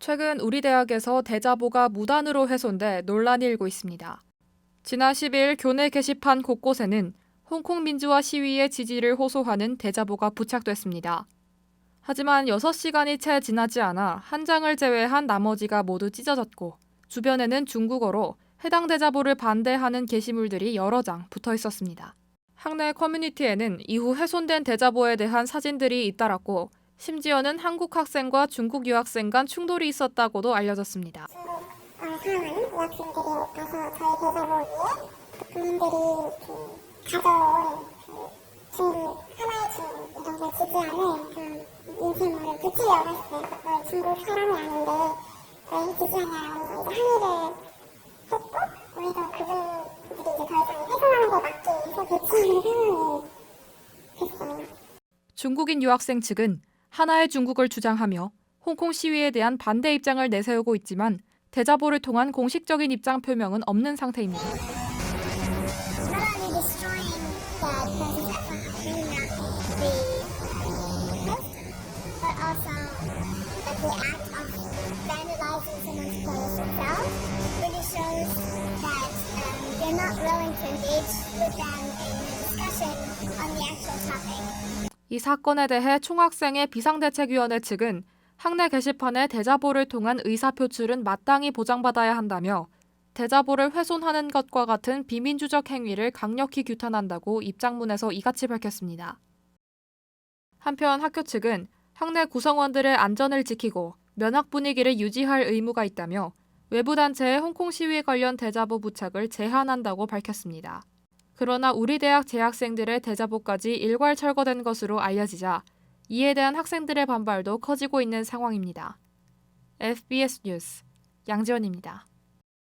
최근 우리 대학에서 대자보가 무단으로 훼손돼 논란이 일고 있습니다. 지난 10일 교내 게시판 곳곳에는 홍콩 민주화 시위의 지지를 호소하는 대자보가 부착됐습니다. 하지만 6시간이 채 지나지 않아 한 장을 제외한 나머지가 모두 찢어졌고 주변에는 중국어로 해당 대자보를 반대하는 게시물들이 여러 장 붙어 있었습니다. 학내 커뮤니티에는 이후 훼손된 대자보에 대한 사진들이 잇따랐고 심지어는 한국 학생과 중국 유학생 간 충돌이 있었다고도 알려졌습니다. 어, 유학생들이 와서 저희 그분들이 그 가져온 그 중국 하나의 중국 이런 걸 지지하는 그런 인쇄물을 붙이려고 했어요. 그걸 중국 사람이 아닌데 왜 지지하냐라고 이제 항의를 했고 오히려 그분들이 이제 더 이상 훼손하는 걸 막기 위해서 배치하는 상황이 됐어요. 중국인 유학생 측은 하나의 중국을 주장하며 홍콩 시위에 대한 반대 입장을 내세우고 있지만 대자보를 통한 공식적인 입장 표명은 없는 상태입니다. 이 사건에 대해 총학생회 비상대책위원회 측은 학내 게시판에 대자보를 통한 의사 표출은 마땅히 보장받아야 한다며 대자보를 훼손하는 것과 같은 비민주적 행위를 강력히 규탄한다고 입장문에서 이같이 밝혔습니다. 한편 학교 측은 학내 구성원들의 안전을 지키고 면학 분위기를 유지할 의무가 있다며 외부 단체의 홍콩 시위 관련 대자보 부착을 제한한다고 밝혔습니다. 그러나 우리 대학 재학생들의 대자보까지 일괄 철거된 것으로 알려지자 이에 대한 학생들의 반발도 커지고 있는 상황입니다. FBS 뉴스 양지원입니다.